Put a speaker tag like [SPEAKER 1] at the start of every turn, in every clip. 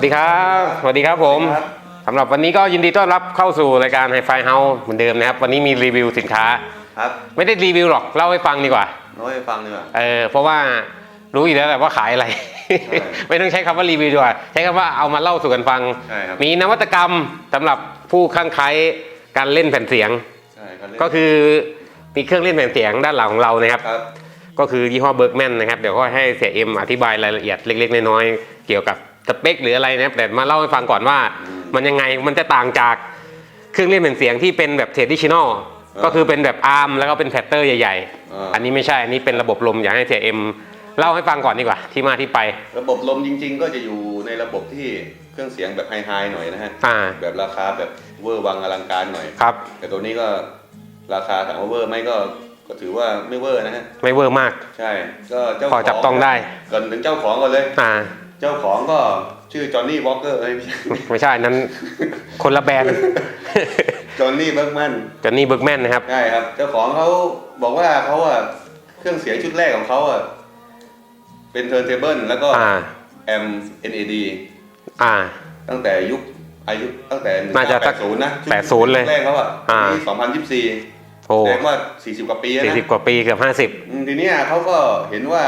[SPEAKER 1] สวัสดีครับ สวัสดีครับผมสำหรับวันนี้ก็ยินดีต้อนรับเข้าสู่รายการไฮไฟเฮาเหมือนเดิมนะครับ วันนี้มีรีวิวสินค้า
[SPEAKER 2] ครับ
[SPEAKER 1] ไม่ได้รีวิวหรอกเล่าให้ฟังดีกว่า
[SPEAKER 2] น้อยให้ฟังดีกว่า
[SPEAKER 1] เออเพราะว่ารู้อยู่แล้วแหละว่าขายอะไร ไม่ต้องใช้คำว่ารีวิวดีกว่า ใช้คำว่าเอามาเล่าสู่กันฟัง
[SPEAKER 2] ใช่ครับ
[SPEAKER 1] มีนวัตกรรมสำหรับผู้ข้างใครการเล่นแผ่นเสียง
[SPEAKER 2] ใช่ครับ
[SPEAKER 1] ก็คือมีเครื่องเล่นแผ่นเสียงด้านหลังของเรานะครับ
[SPEAKER 2] ครับ
[SPEAKER 1] ก็คือยี่ห้อเบิร์กแมนนะครับ เดี๋ยวก็ให้เสียเอ็มอธิบายรายละเอียดเล็ก ๆ น้อยๆเกี่ยวกับ สเปคหรืออะไรนะครับแต่มาเล่าให้ฟังก่อนว่า มันยังไงมันจะต่างจากเครื่องเล่นแผ่นเสียงที่เป็นแบบเทรดิช i น a ลก็คือเป็นแบบอาร์มแล้วก็เป็นแพตเตอร์ใหญ่าๆอันนี้ไม่ใช่ อันนี้เป็นระบบลมอยากให้เสียเอ็มเล่าให้ฟังก่อนดีกว่า ที่มาที่ไป
[SPEAKER 2] ระบบลมจริง ๆ ก็จะอยู่ในระบบที่เครื่องเสียงแบบไฮๆหน่อยนะฮะ
[SPEAKER 1] อ่า
[SPEAKER 2] แบบราคาแบบเวอร์วังอลังการหน่อย
[SPEAKER 1] ครับ
[SPEAKER 2] แต่ตัวนี้ก็ราคาถามว่าเวอร์ไหมก็ก็ถือว่าไม่เวอร์นะฮะ
[SPEAKER 1] ไม่เวอร์มาก
[SPEAKER 2] ใช่ก็เจ้า
[SPEAKER 1] พอจับต้องได้
[SPEAKER 2] ก่อนถึงเจ้าของก่อนเลย
[SPEAKER 1] อ่า
[SPEAKER 2] เจ้าของก็ชื่อจอห์นนี่วอลเกอร์เอ้ยไม่ใช่
[SPEAKER 1] ไม่ใช่อันนั้นคนละแบรนด์
[SPEAKER 2] จอห์นนี่เบิร์กแมน
[SPEAKER 1] จอนนี่เบิร์กแมนนะครับ
[SPEAKER 2] ใช่ครับ เจ้าของเขาบอกว่าเขาอะเครื่องเสียงชุดแรกของเขาอะเป็นเทิร์นเทเบิลแล้วก็
[SPEAKER 1] อ่า
[SPEAKER 2] แอม NAD
[SPEAKER 1] อ่า
[SPEAKER 2] ตั้งแต่ยุคอายุตั้งแต่
[SPEAKER 1] น่าจะสัก
[SPEAKER 2] 80นะ
[SPEAKER 1] 80เลย
[SPEAKER 2] แรกเขาอะ
[SPEAKER 1] อ่า
[SPEAKER 2] ปี2024
[SPEAKER 1] โอ้
[SPEAKER 2] แสดงว่า40กว่าปีแล้ว
[SPEAKER 1] สี่สิบ
[SPEAKER 2] นะ
[SPEAKER 1] กว่าปีเกือบห้าสิบ
[SPEAKER 2] อืมทีเนี้ยเขาก็เห็นว่า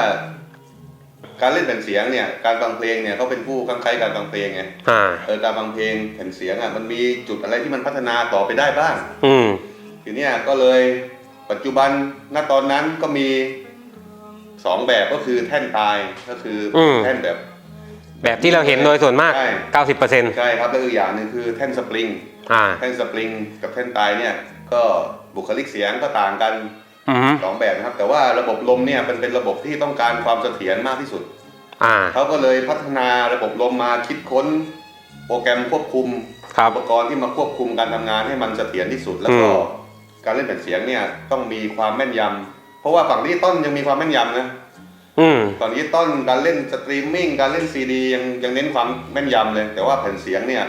[SPEAKER 2] การเล่นแผ่นเสียงเนี่ยการฟังเพลงเนี่ยเขาเป็นผู้ข้างใครการฟังเพลงไง
[SPEAKER 1] อ่า
[SPEAKER 2] เออการฟังเพลงแผ่นเสียงอะมันมีจุดอะไรที่มันพัฒนาต่อไปได้บ้าง
[SPEAKER 1] อืม
[SPEAKER 2] ทีเนี้ยก็เลยปัจจุบันณตอนนั้นก็มีสองแบบก็คือแท่นตายก็คืออ
[SPEAKER 1] ม
[SPEAKER 2] แท่นแบบ
[SPEAKER 1] แบบที่เราเห็นโดยส่วนมาก
[SPEAKER 2] ใช่
[SPEAKER 1] 90%
[SPEAKER 2] ใช่ครับแล้วอีกอย่างหนึ่งคือแท่นสปริง
[SPEAKER 1] อ่า
[SPEAKER 2] แท่นสปริงกับแท่นตายเนี่ยก็บุคลิกเสียงก็ต่างกัน
[SPEAKER 1] อืม
[SPEAKER 2] สองแบบนะครับ แต่ว่าระบบลมเนี่ยมันเป็นระบบที่ต้องการความเสถียรมากที่สุด
[SPEAKER 1] อ่า
[SPEAKER 2] เขาก็เลยพัฒนาระบบลมมาคิดค้น โปรแกรมควบคุม
[SPEAKER 1] ครับ
[SPEAKER 2] อุปกรณ์ที่มาควบคุมการทำงานให้มันเสถียรที่สุดแล้วก็
[SPEAKER 1] อืม
[SPEAKER 2] การเล่นแผ่นเสียงเนี่ยต้องมีความแม่นยำเพราะว่าฝั่งดิจิตอลยังมีความแม่นยำนะ
[SPEAKER 1] อืม
[SPEAKER 2] ฝั่งดิจิตอลการเล่นสตรีมมิ่งการเล่นซีดียังยังเน้นความแม่นยำเลย แต่ว่าแผ่นเสียงเนี่ย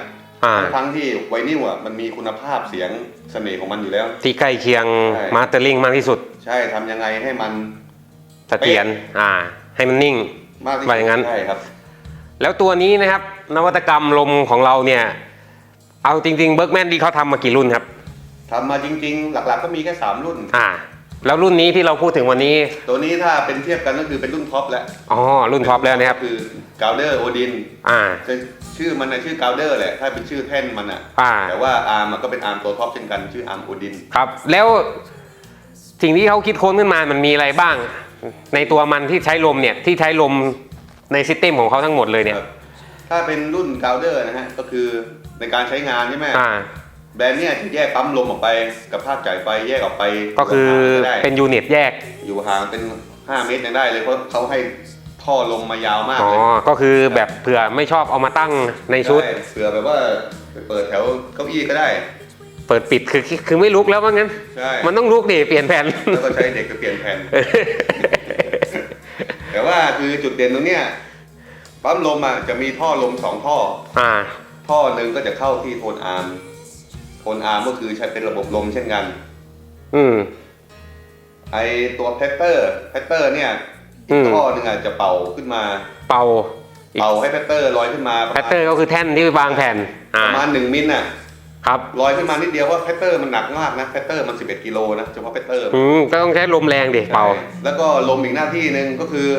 [SPEAKER 1] อ่า
[SPEAKER 2] ทั้งที่ไวนิลอะมันมีคุณภาพเสียงเสน่ห์ของมันอยู่แล้ว
[SPEAKER 1] ที่ใกล้เคียง
[SPEAKER 2] ใช่
[SPEAKER 1] มาสเตอร์ลิงมากที่สุด
[SPEAKER 2] ใช่ทำยังไงให้มัน
[SPEAKER 1] เสถียรอ่า ให้มันนิ่ง
[SPEAKER 2] มากที่สุ
[SPEAKER 1] ว่าอย่างนั้น
[SPEAKER 2] ใช่ครับ
[SPEAKER 1] แล้วตัวนี้นะครับ นวัตกรรมลมของเราเนี่ย เอาจริงๆเบิร์กแมนที่เขาทำมากี่รุ่นครับ
[SPEAKER 2] ทำมาจริง ๆ หลักๆ ก็มีแค่ 3 รุ่น
[SPEAKER 1] อ่า แล้วรุ่นนี้ที่เราพูดถึงวันนี้
[SPEAKER 2] ตัวนี้ถ้าเป็นเทียบกันก็คือเป็นรุ่นท็อปแล้ว
[SPEAKER 1] อ๋อ รุ่นท็อปแล้วนะครับ
[SPEAKER 2] คือ g าวเดอร์โอดิน
[SPEAKER 1] อ่า
[SPEAKER 2] ชื่อมันนะชื่อ g าวเดอร์แหละ ถ้าเป็นชื่อแท่นมันอะ
[SPEAKER 1] อ่า
[SPEAKER 2] แต่ว่าอาร์มก็เป็นอาร์มตัวท็อปเช่นกัน ชื่ออาร์มโอดิน
[SPEAKER 1] ครับ แล้วสิ่งที่เขาคิดค้นขึ้นมามันมีอะไรบ้าง ในตัวมันที่ใช้ลมเนี่ยที่ใช้ลมในซิสเต็มของเขาทั้งหมดเลยเนี่ย
[SPEAKER 2] ถ้าเป็นรุ่น g าวเดอร์นะฮะ ก็คือในการใช้งานใช่ไหม
[SPEAKER 1] อ่า
[SPEAKER 2] แบรนด์เนี่ยจะแยกปั๊มลมออกไปกับภาพจ่ายไฟแยกออกไป
[SPEAKER 1] ก็คือ
[SPEAKER 2] ได้
[SPEAKER 1] เป็นยูนิตแยก
[SPEAKER 2] อยู่ห่างเป็น 5 เมตรยังได้เลยเพราะเขาให้ ท่อลมมายาวมาก
[SPEAKER 1] อ๋อ
[SPEAKER 2] เลย
[SPEAKER 1] ก็คือแบบเผื่อไม่ชอบเอามาตั้งในชุด
[SPEAKER 2] ใเผื่อแบบว่าไปเปิดแถวเก้าอี้ก็ได้
[SPEAKER 1] เปิดปิดคือคือไม่ลุกแล้วว่างั้น
[SPEAKER 2] ใช่
[SPEAKER 1] มันต้องลุกดิเปลี่ยนแผ่น
[SPEAKER 2] แล้วก็ใช้เด็กไปเปลี่ยนแผ่น แต่ว่าคือจุดเด่นตรงเนี้ยปั๊มลมอะจะมีท่อลมสองท่อ
[SPEAKER 1] อ่า
[SPEAKER 2] ท่อหนึ่งก็จะเข้าที่โทนอาร์มโทนอาร์มก็คือใช้เป็นระบบลมเช่นกัน
[SPEAKER 1] อืม
[SPEAKER 2] ไอตัวแพตเตอร์แพตเตอร์เนี่ย
[SPEAKER 1] อืม
[SPEAKER 2] ท่อหนึ่งอะจะเป่าขึ้นมา
[SPEAKER 1] เป่าอีก
[SPEAKER 2] เป่าให้แพตเตอร์ลอยขึ้นมาประ
[SPEAKER 1] แพ
[SPEAKER 2] มา
[SPEAKER 1] ต
[SPEAKER 2] ณ
[SPEAKER 1] เตอร์ก็คือแท่นที่วางแผ่นอ่า
[SPEAKER 2] ประมาณหนึ่งมิลน่ะ
[SPEAKER 1] ครับ
[SPEAKER 2] ลอยขึ้นมานิดเดียวว่าแพตเตอร์มันหนักมากนะแพตเตอร์มัน 11 กิโลนะเฉพาะแพตเตอร์
[SPEAKER 1] อืมก็ต้องใช้ลมแรงดิเป่า
[SPEAKER 2] ใช่แล้วก็ลมอีกหน้าที่หนึ่งก็คือ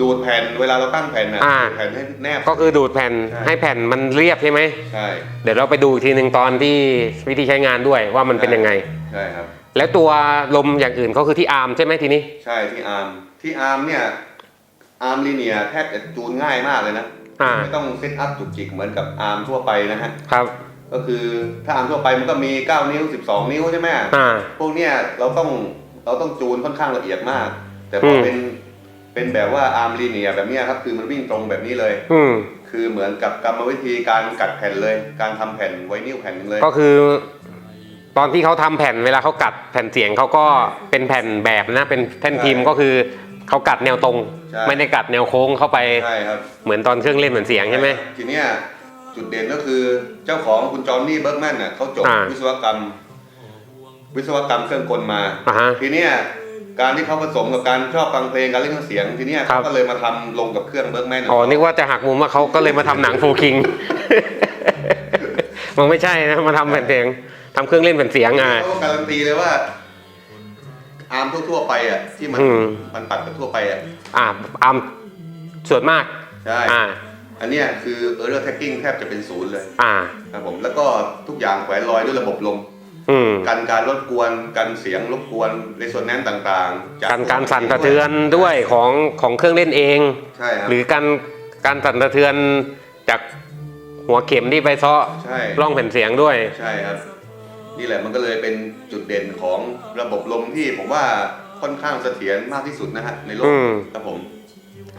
[SPEAKER 2] ดูดแผ่นเวลาเราตั้งแผ่นน่ะ
[SPEAKER 1] อ่า
[SPEAKER 2] ดูดแผ่นให้แนบ
[SPEAKER 1] ก็คือดูดแผ่น
[SPEAKER 2] ใช่
[SPEAKER 1] ให้แผ่นมันเรียบใช่ไหม
[SPEAKER 2] ใช่
[SPEAKER 1] เดี๋ยวเราไปดูอีกทีหนึ่งตอนที่วิธีใช้งานด้วยว่ามันเป็นยังไง
[SPEAKER 2] ใช่ครับ
[SPEAKER 1] แล้วตัวลมอย่างอื่นก็คือที่อาร์มใช่ไหมทีนี้
[SPEAKER 2] ใช่ที่อาร์ม ที่อาร์มเนี่ย อาร์มลีเนียแทบจะจูนง่ายมากเลยนะ
[SPEAKER 1] อ่า
[SPEAKER 2] ไม่ต้องเซตอัพจุกจิกเหมือนกับอาร์มทั่วไปนะฮะ
[SPEAKER 1] ครับ
[SPEAKER 2] ก็คือถ้าอาร์มทั่วไปมันก็มี 9 นิ้ว 12 นิ้วใช่ไหม
[SPEAKER 1] อ่า
[SPEAKER 2] พวกเนี้ยเราต้องเราต้องจูนค่อนข้างละเอียดมาก แต่พออ
[SPEAKER 1] ม
[SPEAKER 2] เป็นเป็นแบบว่าอาร์มลีเนียแบบเนี้ยครับ คือมันวิ่งตรงแบบนี้เลย
[SPEAKER 1] อืม
[SPEAKER 2] คือเหมือนกับกรรมวิธีการกัดแผ่นเลย การทำแผ่นไวนิลแผ่นหนึงเลย
[SPEAKER 1] ก็คือ ตอนที่เขาทำแผ่นเวลาเขากัดแผ่นเสียงเขาก็เป็นแผ่นแบบนะ เป็นแท่นพิมพ์
[SPEAKER 2] ใช่
[SPEAKER 1] ก็คือ เขากัดแนวตรง
[SPEAKER 2] ใช่
[SPEAKER 1] ไม่ได้กัดแนวโค้งเข้าไป
[SPEAKER 2] ใช่ครับ
[SPEAKER 1] เหมือนตอนเครื่องเล่นเหมือนเสียงใช่ไหม
[SPEAKER 2] ทีเนี้ยจุดเด่นก็คือเจ้าของคุณจอห์นนี่เบิร์กแมนน่ะเขาจบ
[SPEAKER 1] อ่า
[SPEAKER 2] วิศวกรรม วิศวกรรมเครื่องกลมา
[SPEAKER 1] อ่าฮะ
[SPEAKER 2] ทีเนี้ยการที่เขาผสมกับการชอบฟังเพลงการเล่นเครื่องเสียง ทีเนี้ย
[SPEAKER 1] ครั
[SPEAKER 2] เขา
[SPEAKER 1] บ
[SPEAKER 2] ก็เลยมาทำลงกับเครื่องเบิร์กแมน
[SPEAKER 1] อ๋อนึกว่าจะหักมุมว่าเขาก็เลยมาทำหนังโฟคิง มันไม่ใช่นะมาทำแผ่นเพลงทำเครื่องเล่นแผ่นเสียงอะ
[SPEAKER 2] เขาก็การันตีเลยว่า อาร์มทั่วๆไปอะที่มัน
[SPEAKER 1] อืม
[SPEAKER 2] มันปัดกับทั่วไปอะ
[SPEAKER 1] อ่าอัมส่วนมาก
[SPEAKER 2] ใช่
[SPEAKER 1] อ่า
[SPEAKER 2] อันเนี้ยคือ error tagging แทบจะเป็นศูนย์เลย
[SPEAKER 1] อ่า
[SPEAKER 2] ครับผมแล้วก็ทุกอย่างแขวนลอยด้วยระบบลม
[SPEAKER 1] อืม
[SPEAKER 2] กันการรบกวนกันเสียงรบกวนในส่วนแน่นต่างๆ
[SPEAKER 1] การการสั่นสะเทือนด้วยของของเครื่องเล่นเอง
[SPEAKER 2] ใช่ครับ
[SPEAKER 1] หรือการการสั่นสะเทือนจากหัวเข็มที่ไปเซาะ
[SPEAKER 2] ใช่
[SPEAKER 1] ร่องแผ่นเสียงด้วย
[SPEAKER 2] ใช่ครับ นี่แหละมันก็เลยเป็นจุดเด่นของระบบลมที่ผมว่าค่อนข้างเสถียรมากที่สุดนะฮะในโลก
[SPEAKER 1] อืม
[SPEAKER 2] ครับผม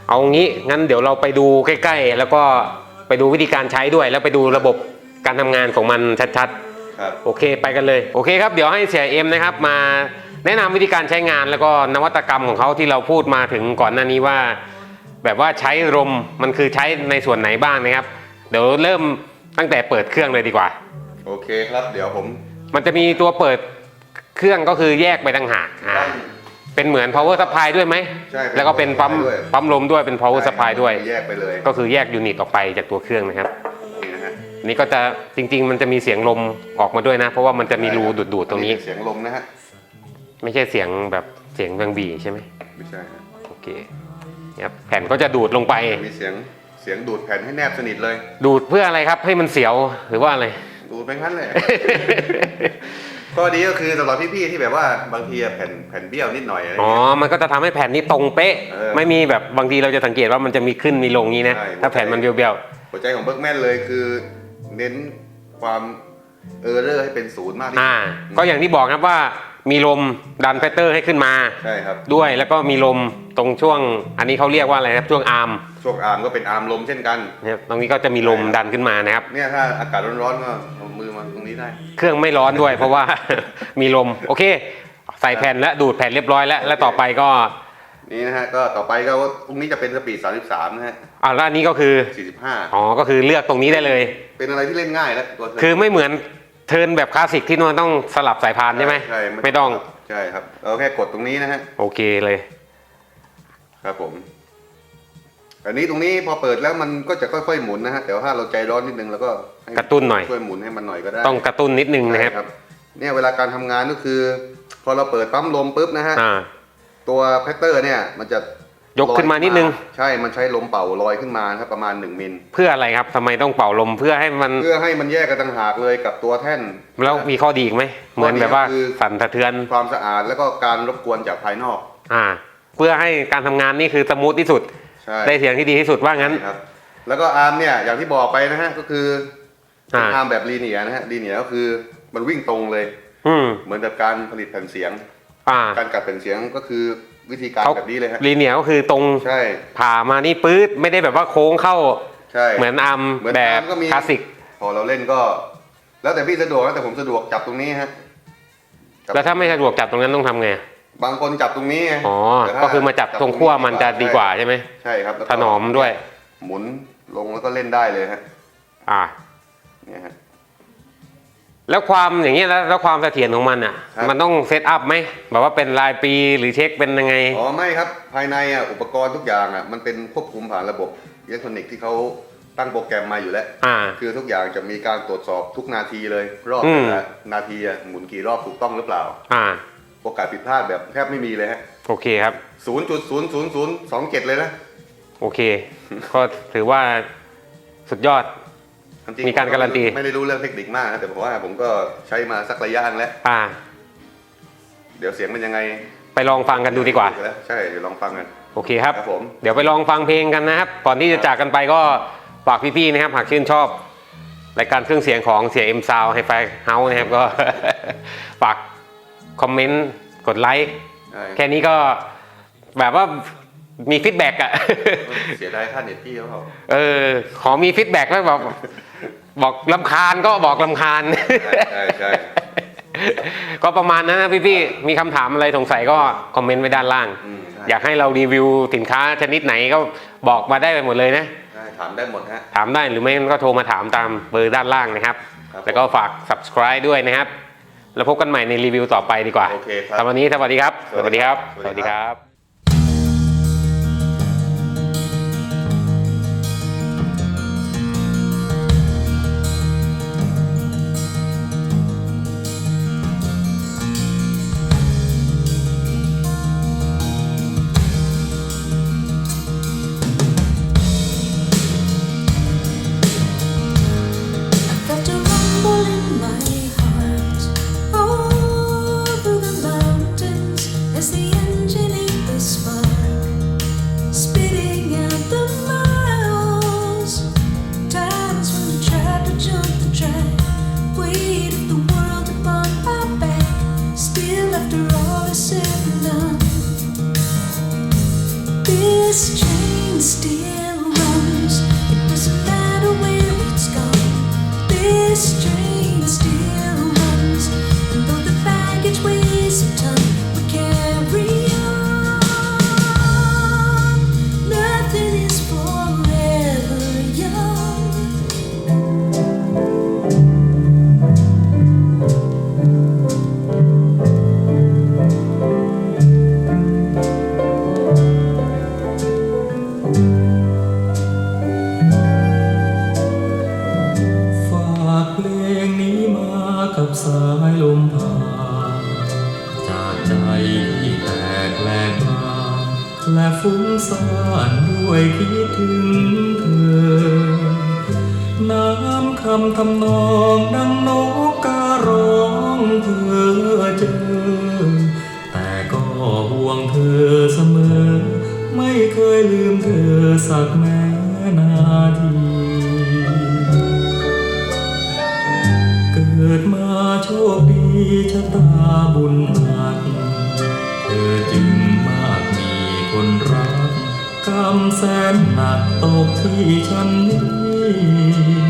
[SPEAKER 1] เอางี้งั้นเดี๋ยวเราไปดูใกล้ ๆ แล้วก็ไปดูวิธีการใช้ด้วย แล้วไปดูระบบการทำงานของมันชัดๆ
[SPEAKER 2] ครับ
[SPEAKER 1] โอเคไปกันเลยโอเคครับเดี๋ยวให้เสียเอ็มนะครับมาแนะนำวิธีการใช้งานแล้วก็นวัตกรรมของเขาที่เราพูดมาถึงก่อนหน้านี้ว่า แบบว่าใช้ลมมันคือใช้ในส่วนไหนบ้างนะครับ เดี๋ยวเริ่มตั้งแต่เปิดเครื่องเลยดีกว่า
[SPEAKER 2] โอเคครับ เดี๋ยวผม
[SPEAKER 1] มันจะมีตัวเปิดเครื่องก็คือแยกไปต่างหากอ่าเป็นเหมือน power supply ด้วยไหม
[SPEAKER 2] ใช่
[SPEAKER 1] แล้วก็เป็นปั๊ม
[SPEAKER 2] ด้วย
[SPEAKER 1] ปั๊มลมด้วยเป็น power supply ด้วย
[SPEAKER 2] แยกไปเลย
[SPEAKER 1] ก็คือแยกยูนิตออกไปจากตัวเครื่องนะครับ
[SPEAKER 2] นี่นะฮะ
[SPEAKER 1] อันนี่ก็จะจริง ๆ มันจะมีเสียงลมออกมาด้วยนะ เพราะว่ามันจะมีรูดูดๆตรงนี้
[SPEAKER 2] เสียงลมนะฮะ
[SPEAKER 1] ไม่ใช่เสียงแบบเสียงแบงบีใช่ไหม
[SPEAKER 2] ไม่ใช่ฮะ
[SPEAKER 1] โอเคเนี่ยครับแผ่นก็จะดูดลงไป
[SPEAKER 2] มีเสียงเสียงดูดแผ่นให้แนบสนิทเลย
[SPEAKER 1] ดูดเพื่ออะไรครับให้มันเสียวหรือว่าอะไร
[SPEAKER 2] ดูดไปงั้นเลยข้อดีก็คือสำหรับพี่ๆที่แบบว่าบางทีอะแผ่นแผ่นเบี้ยวนิดหน่อยอะไร
[SPEAKER 1] อ๋อ
[SPEAKER 2] เงี้ย
[SPEAKER 1] มันก็จะทำให้แผ่นนี้ตรงเป๊ะ
[SPEAKER 2] เออ
[SPEAKER 1] ไม่มีแบบบางทีเราจะสังเกตว่ามันจะมีขึ้นมีลงนี้นะ
[SPEAKER 2] ใช่
[SPEAKER 1] ถ้าแผ่นมันเบี้ยว
[SPEAKER 2] หัวใจของเบิร์กแมนเลยคือ เน้นความเออร์เรอร์ให้เป็นศูนย์มากที่
[SPEAKER 1] ๆ
[SPEAKER 2] สุ
[SPEAKER 1] อ่า
[SPEAKER 2] ด
[SPEAKER 1] ก็อย่างที่บอกครับว่า มีลมดันแฟตเตอร์ให้ขึ้นมา
[SPEAKER 2] ใช่ครับ
[SPEAKER 1] ด้วยแล้วก็มีลมตรงช่วง อันนี้เขาเรียกว่าอะไรครับช่วงอาร์ม
[SPEAKER 2] ช่วงอาร์มก็เป็นอาร์มลมเช่นกัน
[SPEAKER 1] นะครับตรงนี้ก็จะมีลมดันขึ้นมานะครับ
[SPEAKER 2] เนี่ยถ้าอากาศร้อนๆก็เอามือมาตรงนี้ได้
[SPEAKER 1] เครื่องไม่ร้อนด้วย เพราะว่า มีลมโอเค ใส่แผ่นและดูดแผ่นเรียบร้อยแล้ว แล้วต่อไปก็
[SPEAKER 2] นี่นะฮะก็ต่อไปก็ตรงนี้จะเป็นสปีด33นะฮะ
[SPEAKER 1] อ่าแล้วอันนี้ก็คือ
[SPEAKER 2] 45
[SPEAKER 1] อ๋อก็คือเลือกตรงนี้ได้เลย
[SPEAKER 2] เป็นอะไรที่เล่นง่ายแล้วตัวเธ
[SPEAKER 1] คือไม่เหมือน เทิร์นแบบคลาสสิกที่มันต้องสลับสายพานใช่ไหม
[SPEAKER 2] ใช่
[SPEAKER 1] ไม่ต้อง
[SPEAKER 2] ใช่ครับเราแค่กดตรงนี้นะฮะ
[SPEAKER 1] โอเคเลย
[SPEAKER 2] ครับผมอันนี้ตรงนี้พอเปิดแล้วมันก็จะค่อยๆหมุนนะฮะแต่ว่าถ้าเราใจร้อนนิดนึงแล้วก็ให้
[SPEAKER 1] กระตุ้นหน่อย
[SPEAKER 2] ช่วยหมุนให้มันหน่อยก็ได้
[SPEAKER 1] ต้องกระตุ้นนิดนึงนะครับ
[SPEAKER 2] ใช่เนี่ยเวลาการทำงานก็คือ พอเราเปิดปั๊มลมปุ๊บนะฮะ
[SPEAKER 1] อ่า
[SPEAKER 2] ตัวแพตเตอร์เนี่ยมันจะ
[SPEAKER 1] ยกขึ้นมานิดนึง
[SPEAKER 2] ใช่มันใช้ลมเป่าลอยขึ้นมาครับประมาณ 1 มิล
[SPEAKER 1] เพื่ออะไรครับทำไมต้องเป่าลมเพื่อให้มัน
[SPEAKER 2] เพื่อให้มันแยกกันต่างหากเลยกับตัวแท่น
[SPEAKER 1] แล้วมีข้อดีอีกไหม เหมือนแบบว่า
[SPEAKER 2] คือ
[SPEAKER 1] สั่นสะเทือน
[SPEAKER 2] ความสะอาดแล้วก็การรบกวนจากภายนอก
[SPEAKER 1] อ่า เพื่อให้การทำงานนี่คือสมูทที่สุด
[SPEAKER 2] ใช่
[SPEAKER 1] ได้เสียงที่ดีที่สุดว่างั้น
[SPEAKER 2] ใช่ครับ แล้วก็อาร์มเนี่ยอย่างที่บอกไปนะฮะก็คือเป็น
[SPEAKER 1] อ่า
[SPEAKER 2] อาร์มแบบลีเนียนะฮะลีเนียก็คือมันวิ่งตรงเลย
[SPEAKER 1] อืม
[SPEAKER 2] เหมือนกับการผลิตแผ่นเสียง
[SPEAKER 1] อ่า
[SPEAKER 2] การกัดแผ่นเสียงก็คือ วิธีการ
[SPEAKER 1] เขา
[SPEAKER 2] แบบนี้เลยฮะ
[SPEAKER 1] ลีเนียก็คือตรง
[SPEAKER 2] ใช่
[SPEAKER 1] ผ่ามานี่ปื๊ดไม่ได้แบบว่าโค้งเข้า
[SPEAKER 2] ใช่
[SPEAKER 1] เหมือนอาร์ม
[SPEAKER 2] เหมือน
[SPEAKER 1] แบบ
[SPEAKER 2] อาร์มก็มี
[SPEAKER 1] คลาสสิก
[SPEAKER 2] พอเราเล่นก็ แล้วแต่พี่สะดวกนะแต่ผมสะดวกจับตรงนี้ฮะจับ
[SPEAKER 1] แล้วถ้าไม่สะดวกจับตรงนั้นต้องทำไง
[SPEAKER 2] บางคนจับตรงนี้ไง
[SPEAKER 1] อ๋อ
[SPEAKER 2] แต่ถ้
[SPEAKER 1] ก็คือมาจับตรงขั้วมันจะดีกว่าใช่ไหม
[SPEAKER 2] ใช่ครับแล้วก็
[SPEAKER 1] ถนอมด้วย
[SPEAKER 2] หมุนลงแล้วก็เล่นได้เลยฮะ
[SPEAKER 1] อ่า
[SPEAKER 2] เนี่ยฮะ
[SPEAKER 1] แล้วความอย่างเงี้ยแล้วแล้วความเสถียรของมันอะ
[SPEAKER 2] ครับ
[SPEAKER 1] มันต้องเซตอัพไหมแบบว่าเป็นรายปีหรือเช็คเป็นยังไง
[SPEAKER 2] อ๋อไม่ครับภายในอะอุปกรณ์ทุกอย่างอะมันเป็นควบคุมผ่านระบบอิเล็กทรอนิกส์ที่เขาตั้งโปรแกรมมาอยู่แล้ว
[SPEAKER 1] อ่า
[SPEAKER 2] คือทุกอย่างจะมีการตรวจสอบทุกนาทีเลย รอบ
[SPEAKER 1] อืม
[SPEAKER 2] แต่ละนาทีอะหมุนกี่รอบถูกต้องหรือเปล่า
[SPEAKER 1] อ่า
[SPEAKER 2] โอกาสผิดพลาดแบบแทบไม่มีเลยฮะ
[SPEAKER 1] โอเคครับ
[SPEAKER 2] ศูนย์จุดศูนย์ศูนย์ศูนย์สองเจ็ดเลยนะ
[SPEAKER 1] โอเค ก็ถือว่าสุดยอด
[SPEAKER 2] จงๆ
[SPEAKER 1] มีการการันตี
[SPEAKER 2] ไม่ได้รู้เรื่องเทคนิคมากนะแต่ผมว่าผมก็ใช้มาสักระยะหนึงแล้ว
[SPEAKER 1] อ่า
[SPEAKER 2] เดี๋ยวเสียงเป็นยังไง
[SPEAKER 1] ไปลองฟังกันดูดีกว่า
[SPEAKER 2] แล้วใช่เดี๋ยวลองฟังกัน
[SPEAKER 1] โอเคครับ
[SPEAKER 2] ครับผม
[SPEAKER 1] เดี๋ยวไปลองฟังเพลงกันนะครับ ก่อนที่จะจากกันไปก็ฝากพี่ๆนะครับ หากชื่นชอบรายการเครื่องเสียงของเสียเอ็มซาวไฮไฟเฮาส์นะครับก็ ฝากคอมเมนต์กดไลค์
[SPEAKER 2] ใช่
[SPEAKER 1] แค่นี้ก็แบบว่ามีฟีดแบ็กอะ
[SPEAKER 2] เสียดายค่าเน็ตพี่เขาเปล่า
[SPEAKER 1] เออ ขอมีฟีดแบ็กไหมบอก บอกลำคาญก็บอกลำคาญ
[SPEAKER 2] ใช่ใช่
[SPEAKER 1] ก็ประมาณนั้นนะพี่ๆมีคำถามอะไรสงสัยก็คอมเมนต์ไว้ด้านล่าง
[SPEAKER 2] อ
[SPEAKER 1] ยากให้เรารีวิวสินค้าชนิดไหนก็บอกมาได้ไปหมดเลยนะ
[SPEAKER 2] ใช่ถามได้หมดฮะ
[SPEAKER 1] ถามได้หรือไม่ก็โทรมาถามตามเบอร์ด้านล่างนะครับ
[SPEAKER 2] ครับ
[SPEAKER 1] แล้วก็ฝาก subscribe ด้วยนะครับ
[SPEAKER 3] แล้วพบกันใหม่ในรีวิวต่อไปดีกว่า
[SPEAKER 2] โอเคครับ
[SPEAKER 3] สำหรับวันนี้สวัสดีครับ
[SPEAKER 2] สวัสดีครับ
[SPEAKER 3] สวัสดีครับ
[SPEAKER 4] อห่วงเธอเสมอ ไม่เคยลืมเธอสักแม้นาที เกิดมาโชคดีชะตาบุญหนักเธอจึงมากมีคนรักกรรมแสนหนักตกที่ฉันนี้